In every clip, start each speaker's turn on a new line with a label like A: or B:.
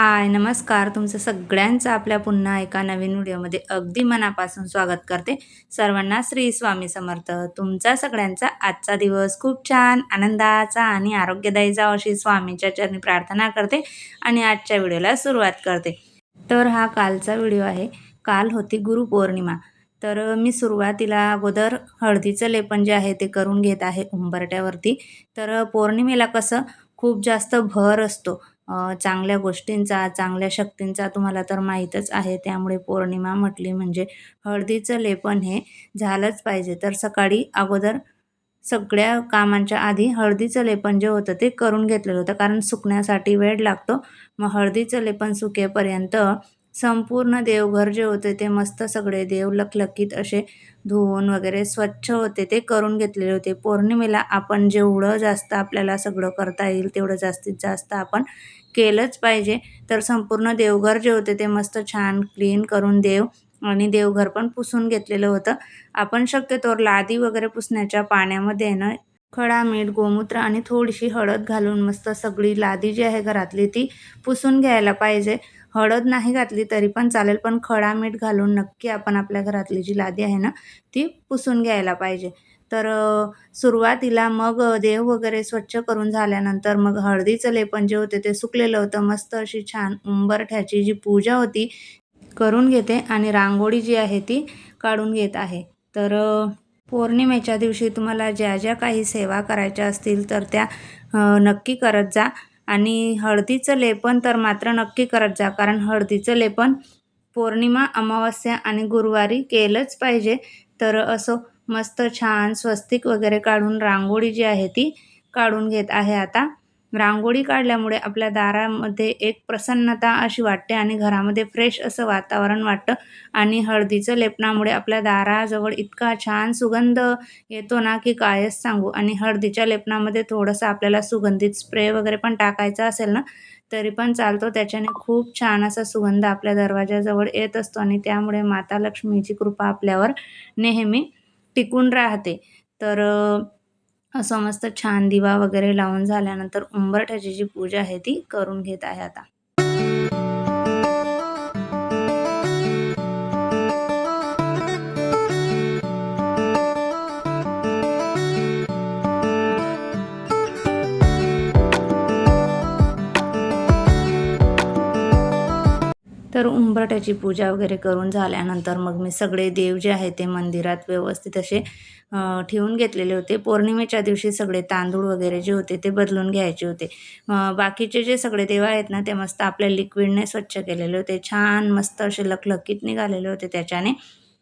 A: हाय नमस्कार. तुमचं सगळ्यांचं आपल्या पुन्हा एका नवीन व्हिडिओमध्ये अगदी मनापासून स्वागत करते. सर्वांना श्री स्वामी समर्थ. तुमचा सगळ्यांचा आजचा दिवस खूप छान आनंदाचा आणि आरोग्यदायी जाव अशी स्वामींच्या चरणी प्रार्थना करते आणि आजच्या व्हिडिओला सुरुवात करते. तर हा कालचा व्हिडिओ आहे. काल होती गुरुपौर्णिमा तर मी सुरुवातीला अगोदर हळदीचं लेपन जे आहे ते करून घेत आहे उंबरट्यावरती. तर पौर्णिमेला कसं खूप जास्त भर असतो. चांगल्या गोष्टींचा चांगल्या शक्तींचा तुम्हाला तर माहीतच आहे. त्यामुळे पौर्णिमा म्हटली म्हणजे हळदीचं लेपन हे झालंच पाहिजे. तर सकाळी अगोदर सगळ्या कामांच्या आधी हळदीचं लेपन जे होतं ते करून घेतलेलं होतं. कारण सुकण्यासाठी वेळ लागतो. मग हळदीचं लेपन सुकेपर्यंत संपूर्ण देवघर जे होते ते मस्त सगळे देव लखलखीत असे धुवून वगैरे स्वच्छ होते ते करून घेतलेले होते. पौर्णिमेला आपण जेवढं जास्त आपल्याला सगळं करता येईल तेवढं जास्तीत जास्त आपण केलंच पाहिजे. तर संपूर्ण देवघर जे होते ते मस्त छान क्लीन करून देव आणि देवघर पण पुसून घेतलेलं होतं. आपण शक्यतोवर लादी वगैरे पुसण्याच्या पाण्यामध्ये ना खडा मीठ गोमूत्र आणि थोडीशी हळद घालून मस्त सगळी लादी जी आहे घरातली ती पुसून घ्यायला पाहिजे. हळद नाही घातली तरी पण चालेल पण खडा मीठ घालून नक्की आपण आपल्या घरातली जी लादी आहे ना ती पुसून घ्यायला पाहिजे. तर सुरुवातीला मग देव वगैरे स्वच्छ करून झाल्यानंतर मग हळदीचं लेपन जे होते ते सुकलेलं होतं. मस्त अशी छान उंबरठ्याची जी पूजा होती करून घेते आणि रांगोळी जी आहे ती काढून घेत आहे. तर पौर्णिमेच्या दिवशी तुम्हाला ज्या ज्या काही सेवा करायच्या असतील तर त्या नक्की करत जा. आणि हळदीचं लेपन तर मात्र नक्की करत जा कारण हळदीचं लेपन पौर्णिमा अमावस्या आणि गुरुवारी केलंच पाहिजे. तर असं मस्त छान स्वस्तिक वगैरे काढून रांगोळी जी आहे ती काढून घेत आहे आता. रांगोळी काढल्यामुळे आपल्या दारामध्ये एक प्रसन्नता अशी वाटते आणि घरामध्ये फ्रेश असं वातावरण वाटतं. आणि हळदीचं लेपनामुळे आपल्या दाराजवळ इतका छान सुगंध येतो ना की कायच सांगू. आणि हळदीच्या लेपनामध्ये थोडंसं आपल्याला सुगंधित स्प्रे वगैरे पण टाकायचा असेल ना तरी पण चालतो. त्याच्याने खूप छान असा सुगंध आपल्या दरवाजाजवळ येत असतो आणि त्यामुळे माता लक्ष्मीची कृपा आपल्यावर नेहमी टिकून राहते. तर असं मस्त छान दिवा वगैरे लावून झाल्यानंतर उंबरठ्याची जी पूजा आहे ती करून घेत आहे आता. तर उंबरट्याची पूजा वगैरे करून झाल्यानंतर मग मी सगळे देव जे आहे ते मंदिरात व्यवस्थित असे ठेवून घेतलेले होते. पौर्णिमेच्या दिवशी सगळे तांदूळ वगैरे जे होते ते बदलून घ्यायचे होते. बाकीचे जे सगळे देव आहेत ना ते मस्त आपल्या लिक्विडने स्वच्छ केलेले होते. छान मस्त असे लखलखीत निघालेले होते त्याच्याने.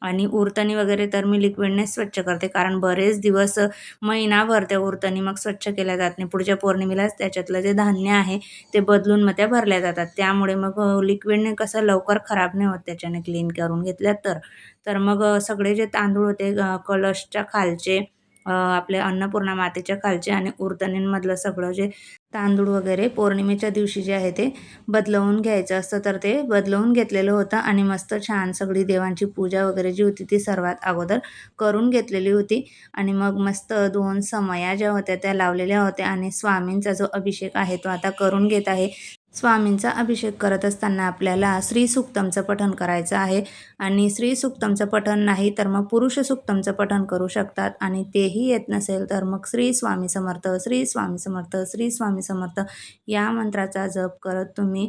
A: आणि उरतणी वगैरे तर मी लिक्विडनेच स्वच्छ करते. कारण बरेच दिवस महिनाभर त्या उरतणी मग स्वच्छ केल्या जात नाही. पुढच्या पौर्णिमेलाच त्याच्यातलं जे धान्य आहे ते बदलून मग त्या भरल्या जातात. त्यामुळे मग लिक्विडने कसं लवकर खराब नाही होत त्याच्याने क्लीन करून घेतल्या तर. तर मग सगळे जे तांदूळ होते कलशच्या खालचे आपले अन्नपूर्णा मातेच्या खालचे आणि उरतणींमधलं सगळं जे तांदूळ वगैरे पौर्णिमेच्या दिवशी जे आहे ते बदलवून घ्यायचं असतं तर ते बदलवून घेतलेलं होतं आणि मस्त छान सगळी देवांची पूजा वगैरे जी होती ती सर्वात अगोदर करून घेतलेली होती. आणि मग मस्त दोन समया ज्या होत्या त्या लावलेल्या होत्या आणि स्वामींचा जो अभिषेक आहे तो आता करून घेत आहे. स्वामींचा अभिषेक करत असताना आपल्याला श्री सुक्तमचं पठण करायचं आहे. आणि श्री सुक्तमचं पठण नाही तर मग पुरुष सुक्तमचं पठण करू शकतात आणि तेही येत नसेल तर मग श्री स्वामी समर्थ श्री स्वामी समर्थ श्री स्वामी समर्थ या मंत्राचा जप करत तुम्ही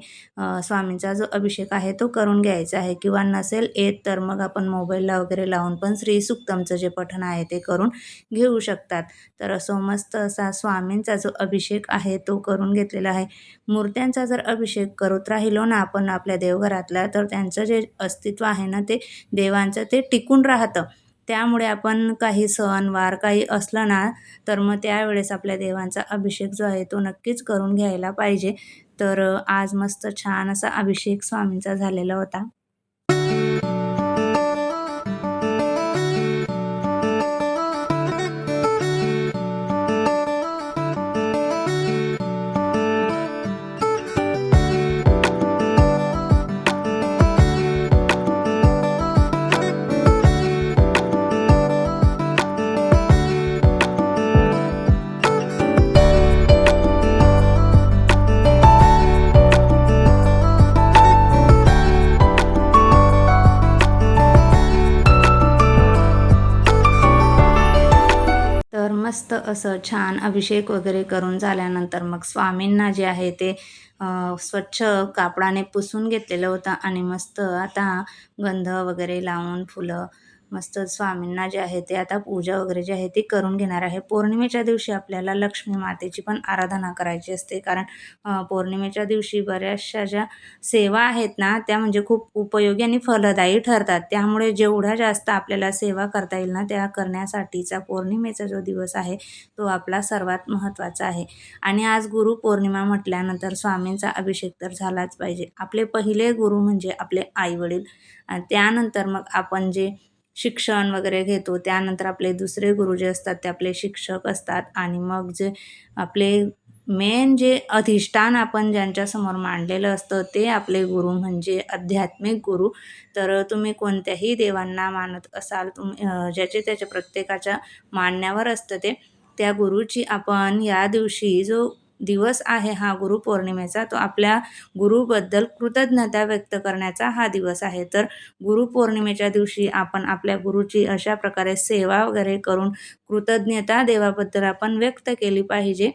A: स्वामींचा जो अभिषेक आहे तो करून घ्यायचा आहे. किंवा नसेल येत तर मग आपण मोबाईलला वगैरे लावून पण श्री सुक्तमचं जे पठण आहे ते करून घेऊ शकतात. तर असं मस्त असा स्वामींचा जो अभिषेक आहे तो करून घेतलेला आहे. मूर्त्यांचा जर अभिषेक करत राहिलो ना आपण आपल्या देवघरातला तर त्यांचं जे अस्तित्व आहे ना ते देवांचं ते टिकून राहतं. त्यामुळे आपण काही सण वार काही असलं ना तर मग त्यावेळेस आपल्या देवांचा अभिषेक जो आहे तो नक्कीच करून घ्यायला पाहिजे. तर आज मस्त छान असा अभिषेक स्वामींचा झालेला होता. असं छान अभिषेक वगैरे करून झाल्यानंतर मग स्वामींना जे आहे ते स्वच्छ कापडाने पुसून घेतलेलं होतं आणि मस्त आता गंध वगैरे लावून फुलं मस्त स्वामींना जे आहे ते आता पूजा वगैरे जी आहे ती करून घेणार आहे. पौर्णिमेच्या दिवशी आपल्याला लक्ष्मी मातेची पण आराधना करायची असते. कारण पौर्णिमेच्या दिवशी बऱ्याचशा ज्या सेवा आहेत ना त्या म्हणजे खूप उपयोगी आणि फलदायी ठरतात. त्यामुळे जेवढ्या जास्त आपल्याला सेवा करता येईल ना त्या करण्यासाठीचा पौर्णिमेचा जो दिवस आहे तो आपला सर्वात महत्त्वाचा आहे. आणि आज गुरुपौर्णिमा म्हटल्यानंतर स्वामींचा अभिषेक तर झालाच पाहिजे. आपले पहिले गुरु म्हणजे आपले आईवडील. आणि त्यानंतर मग आपण जे शिक्षण वगैरे घेतो. त्यानंतर आपले दुसरे गुरु जे असतात ते आपले शिक्षक असतात. आणि मग जे आपले मेन जे अधिष्ठान आपण ज्यांच्यासमोर मांडलेलं असतं ते आपले गुरु म्हणजे आध्यात्मिक गुरु. तर तुम्ही कोणत्याही देवांना मानत असाल तुम्ही ज्याचे त्याच्या प्रत्येकाच्या मानण्यावर असतं ते त्या गुरुची आपण या दिवशी जो दिवस आहे हा गुरुपौर्णिमेचा तो आपल्या गुरुबद्दल कृतज्ञता व्यक्त करण्याचा हा दिवस आहे. तर गुरुपौर्णिमेच्या दिवशी आपण आपल्या गुरुची अशा प्रकारे सेवा वगैरे करून कृतज्ञता देवाबद्दल आपण व्यक्त केली पाहिजे.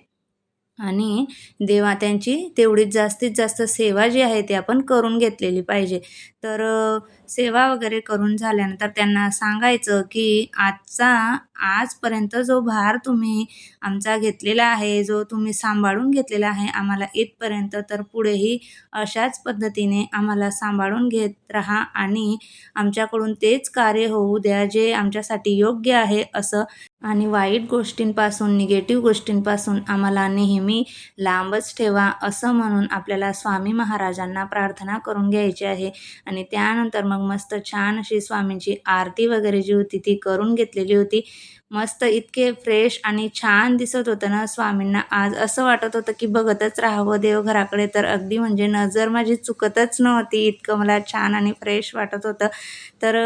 A: आणि देवा त्यांची तेवढीच जास्तीत जास्त सेवा जी आहे ती आपण करून घेतलेली पाहिजे. तर सेवा वगैरे करून झाल्यानंतर त्यांना सांगायचं की आजचा आजपर्यंत जो भार तुम्ही आमचा घेतलेला आहे जो तुम्ही सांभाळून घेतलेला आहे आम्हाला इथपर्यंत तर पुढेही अशाच पद्धतीने आम्हाला सांभाळून घेत राहा आणि आमच्याकडून तेच कार्य होऊ द्या जे आमच्यासाठी योग्य आहे असं आणि वाईट गोष्टींपासून निगेटिव्ह गोष्टींपासून आम्हाला नेहमी लांबच ठेवा असं म्हणून आपल्याला स्वामी महाराजांना प्रार्थना करून घ्यायची आहे. आणि त्यानंतर मग मस्त छान अशी स्वामींची आरती वगैरे जी होती ती करून घेतलेली होती. मस्त इतके फ्रेश आणि छान दिसत होतं ना स्वामींना. आज असं वाटत होतं की बघतच राहावं देवघराकडे. तर अगदी म्हणजे नजर माझी चुकतच नव्हती. इतकं मला छान आणि फ्रेश वाटत होतं. तर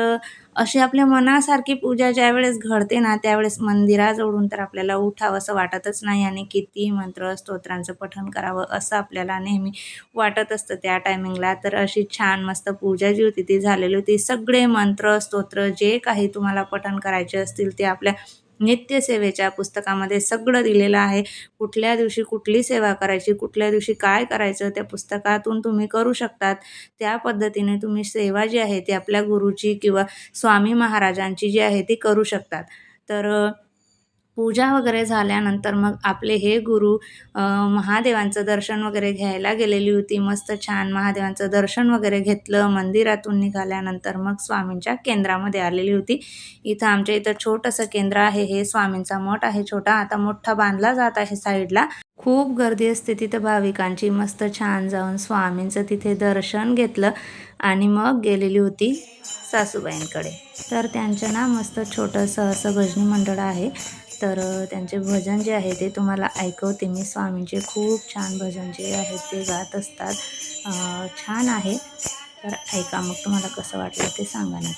A: अशी आपल्या मनासारखी पूजा ज्यावेळेस घडते ना त्यावेळेस मंदिराजवळून तर आपल्याला उठावंसं वाटतच नाही आणि किती मंत्र स्तोत्रांचं पठण करावं असं आपल्याला नेहमी वाटत असतं त्या टायमिंगला तर अशी छान मस्त पूजा जी होती ती झालेली होती. सगळे मंत्र स्तोत्र जे काही तुम्हाला पठण करायचे असतील ते आपल्या नित्यसेवेच्या पुस्तकामध्ये सगळं दिलेलं आहे. कुठल्या दिवशी कुठली सेवा करायची कुठल्या दिवशी काय करायचं त्या पुस्तकातून तुम्ही करू शकतात. त्या पद्धतीने तुम्ही सेवा जी आहे ती आपल्या गुरुची किंवा स्वामी महाराजांची जी आहे ती करू शकतात. तर पूजा वगैरे झाल्यानंतर मग आपले हे गुरु महादेवांचं दर्शन वगैरे घ्यायला गेलेली होती. मस्त छान महादेवांचं दर्शन वगैरे घेतलं. मंदिरातून निघाल्यानंतर मग स्वामींच्या केंद्रामध्ये आलेली होती. इथं आमच्या इथं छोटंसं केंद्र आहे. हे स्वामींचा मठ आहे छोटा. आता मोठा बांधला जात आहे साईडला. खूप गर्दी असते तिथं भाविकांची. मस्त छान जाऊन स्वामींचं तिथे दर्शन घेतलं आणि मग गेलेली होती सासूबाईंकडे. तर त्यांचं ना मस्त छोटंसं असं भजनी मंडळ आहे. तर त्यांचे भजन जे आहे ते तुम्हाला ऐकवते मी. स्वामींचे खूप छान भजन जे आहे ते गात असतात. छान आहे. तर ऐका मग तुम्हाला कसं वाटलं ते सांगा ना.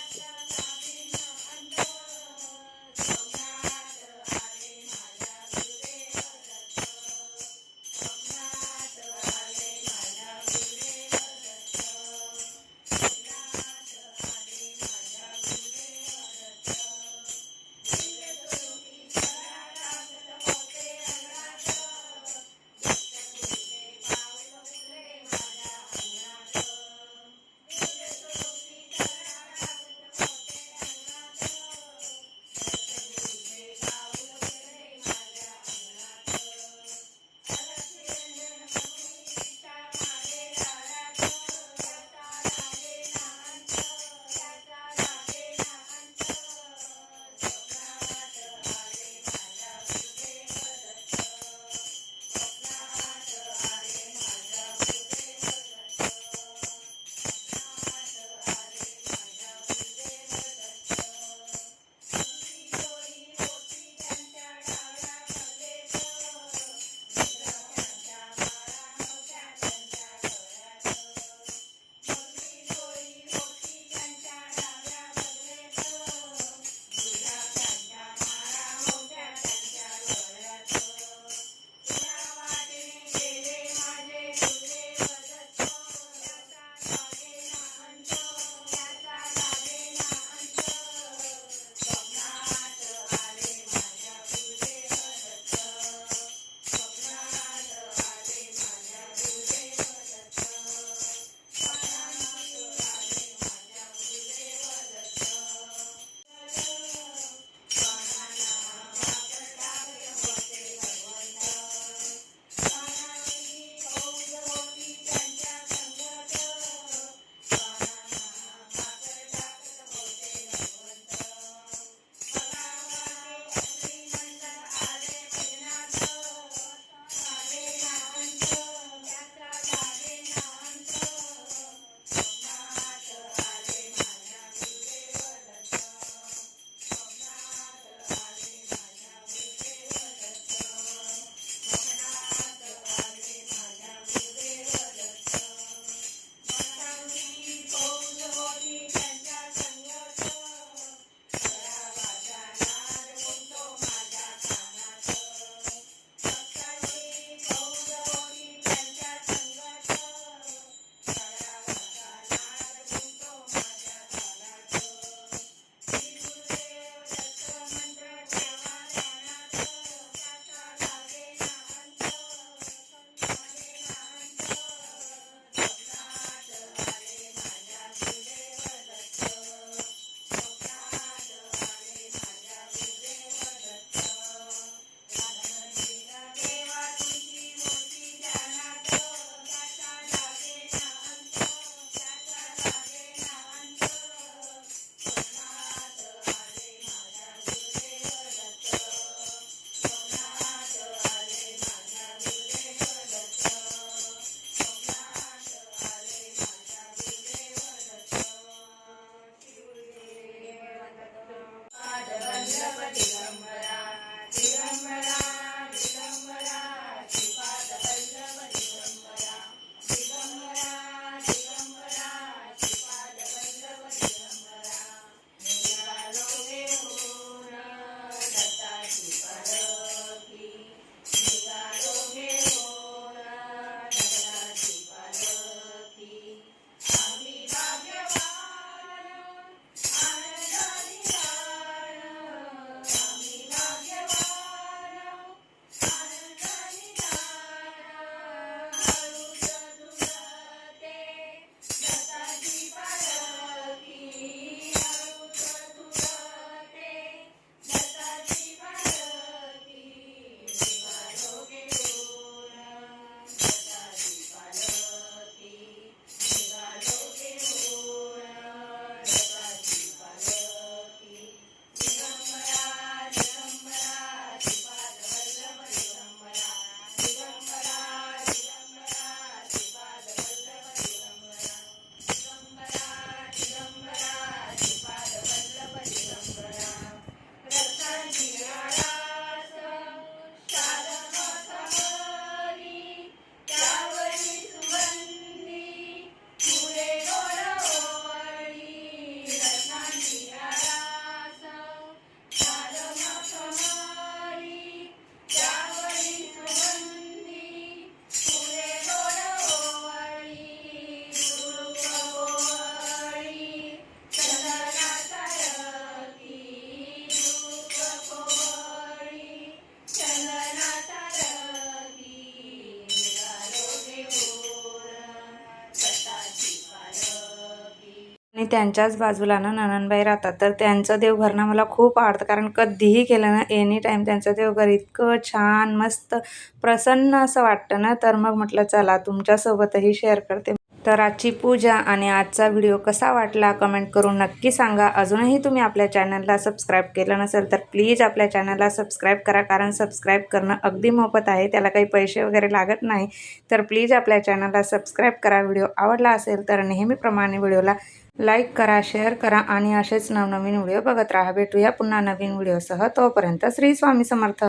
A: त्यांच्याच बाजूला ना ननंदबाई राहतात. तर त्यांचं देवघर मला खूप आवडतं. कारण कधीही केलं ना एनी टाईम त्यांचं देवघर इतकं छान मस्त प्रसन्न असं वाटतं ना. तर मग म्हटलं चला तुमच्यासोबतही शेअर करते. तर आजची पूजा आणि आजचा व्हिडिओ कसा वाटला कमेंट करून नक्की सांगा. अजूनही तुम्ही आपल्या चॅनलला सबस्क्राईब केलं नसेल तर प्लीज आपल्या चॅनलला सबस्क्राईब करा कारण सबस्क्राईब करणं अगदी मोफत आहे. त्याला काही पैसे वगैरे लागत नाही. तर प्लीज आपल्या चॅनलला सबस्क्राईब करा. व्हिडिओ आवडला असेल तर नेहमीप्रमाणे व्हिडिओला लाईक करा शेअर करा आणि असेच नवनवीन व्हिडिओ बघत राहा. भेटूया पुन्हा नवीन व्हिडिओसह. तोपर्यंत श्री स्वामी समर्थ.